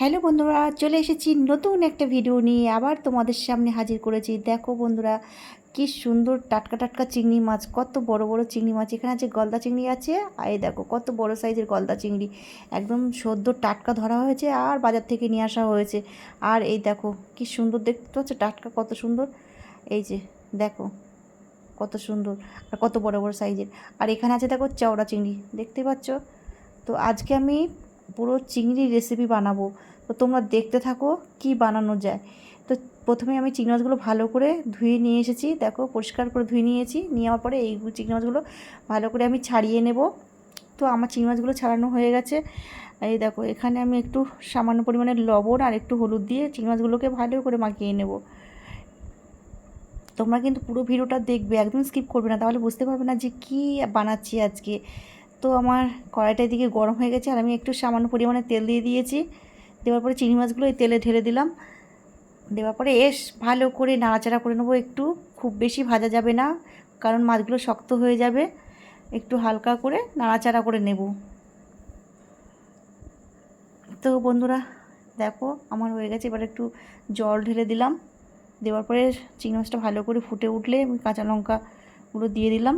Hello বন্ধুরা, চলে এসেছি নতুন একটা ভিডিও নিয়ে। আবার তোমাদের সামনে হাজির করেছি। দেখো বন্ধুরা, কি সুন্দর টাটকা টাটকা চিংড়ি মাছ, কত বড় বড় চিংড়ি মাছ। এখানে আছে গলদা চিংড়ি আছে, আর দেখো কত বড় সাইজের গলদা চিংড়ি। একদম সদ্য টাটকা ধরা হয়েছে আর বাজার থেকে নিয়ে আসা হয়েছে। আর এই দেখো কি সুন্দর, দেখতে পাচ্ছ টাটকা কত সুন্দর। এই যে দেখো কত সুন্দর আর কত বড় বড় সাইজের। আর এখানে আছে দেখো চওড়া চিংড়ি, দেখতে পাচ্ছ? তো আজকে আমি পুরো চিংড়ি রেসিপি বানাবো। তো তোমরা দেখতে থাকো কি বানানো যায়। তো প্রথমে আমি চিংড়ি মাছগুলো ভালো করে ধুয়ে নিয়ে এসেছি। দেখো পরিষ্কার করে ধুয়ে নিয়েছি। নেওয়ার পরে এই চিংড়ি মাছগুলো ভালো করে আমি ছাড়িয়ে নেব। তো আমার চিংড়ি মাছগুলো ছাড়ানো হয়ে গেছে। এই দেখো, এখানে আমি একটু সামান্য পরিমাণে লবণ আর একটু হলুদ দিয়ে চিংড়ি মাছগুলোকে ভালো করে মাখিয়ে নেব। তোমরা কিন্তু পুরো ভিডিওটা দেখবে, একদম স্কিপ করবে না। তাহলে বুঝতে পারবে না যে কী বানাচ্ছি আজকে। তো আমার কড়াইটার দিকে গরম হয়ে গেছে আর আমি একটু সামান্য পরিমাণে তেল দিয়ে দিয়েছি। দেওয়ার পরে চিংড়ি মাছগুলো এই তেলে ঢেলে দিলাম। দেওয়ার পরে এস, ভালো করে নাড়াচাড়া করে নেব একটু। খুব বেশি ভাজা যাবে না, কারণ মাছগুলো শক্ত হয়ে যাবে। একটু হালকা করে নাড়াচাড়া করে নেব। তো বন্ধুরা, দেখো আমার হয়ে গেছে। এবার একটু জল ঢেলে দিলাম। দেওয়ার পরে চিংড়ি মাছটা ভালো করে ফুটে উঠলে আমি কাঁচা লঙ্কাগুলো দিয়ে দিলাম।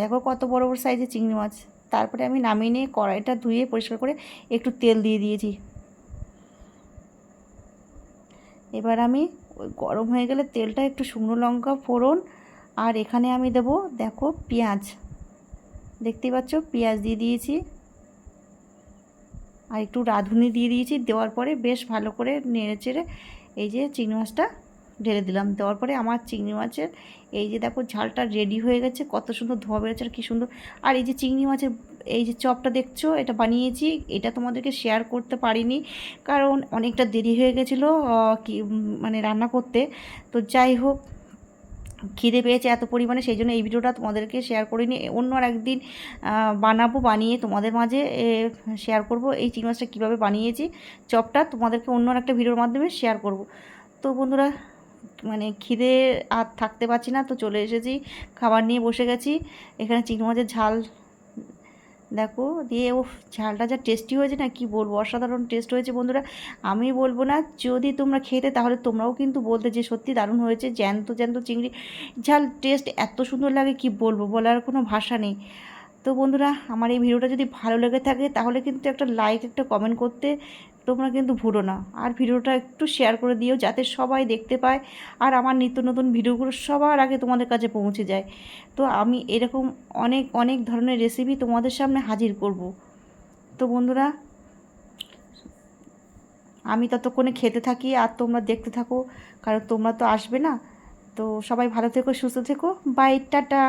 দেখো কত বড় বড় সাইজের চিংড়ি মাছ। তারপরে আমি নামিয়ে নিয়ে কড়াইটা ধুয়ে পরিষ্কার করে একটু তেল দিয়ে দিয়েছি। এবার আমি ওই গরম হয়ে গেলে তেলটা একটু শুকনো লঙ্কা ফোড়ন আর এখানে আমি দেব, দেখো পেঁয়াজ। দেখতেই পাচ্ছ পেঁয়াজ দিয়ে দিয়েছি। আর একটু রাঁধুনি দিয়ে দিয়েছি, দেওয়ার পরে বেশ ভালো করে নেড়ে চেড়ে এই যে চিংড়ি মাছটা ঢেলে দিলাম। দেওয়ার পরে আমার চিংড়ি মাছের এই যে দেখো ঝালটা রেডি হয়ে গেছে। কত সুন্দর ধোয়া বেরোচ্ছে আর কী সুন্দর। আর এই যে চিংড়ি মাছের এই যে চপটা দেখছ, এটা বানিয়েছি। এটা তোমাদেরকে শেয়ার করতে পারিনি কারণ অনেকটা দেরি হয়ে গেছিল কি মানে রান্না করতে। তো যাই হোক, খিদে পেয়েছে এত পরিমাণে, সেই জন্য এই ভিডিওটা তোমাদেরকে শেয়ার করিনি। অন্য আর একদিন বানাবো, বানিয়ে তোমাদের মাঝে শেয়ার করব এই চিংড়ি মাছটা কীভাবে বানিয়েছি। চপটা তোমাদেরকে অন্য একটা ভিডিওর মাধ্যমে শেয়ার করব। তো বন্ধুরা মানে খিদে আর থাকতে পারছি না, তো চলে এসেছি, খাবার নিয়ে বসে গেছি। এখানে চিংড়ি মাছের ঝাল, দেখো, দিয়ে ও ঝালটা যা টেস্টি হয়েছে না, কি বলব, অসাধারণ টেস্ট হয়েছে বন্ধুরা। আমি বলব না, যদি তোমরা খেতে তাহলে তোমরাও কিন্তু বলতে যে সত্যি দারুণ হয়েছে, জ্যান্ত জ্যান্ত চিংড়ি। ঝাল টেস্ট এত সুন্দর লাগে, কি বলব, বলার কোনো ভাষা নেই। তো বন্ধুরা, আমার এই ভিডিওটা যদি ভালো লেগে থাকে, তাহলে কিন্তু একটা লাইক একটা কমেন্ট করতে তোমরা কিন্তু ভুলো না। আর ভিডিওটা একটু শেয়ার করে দিও, যাতে সবাই দেখতে পায় আর আমার নিত্য নতুন ভিডিওগুলো সবার আগে তোমাদের কাছে পৌঁছে যায়। তো আমি এরকম অনেক অনেক ধরনের রেসিপি তোমাদের সামনে হাজির করব। তো বন্ধুরা, আমি ততক্ষণে খেতে থাকি আর তোমরা দেখতে থাকো, কারণ তোমরা তো আসবে না। তো সবাই ভালো থেকো, সুস্থ থেকো। Bye tata.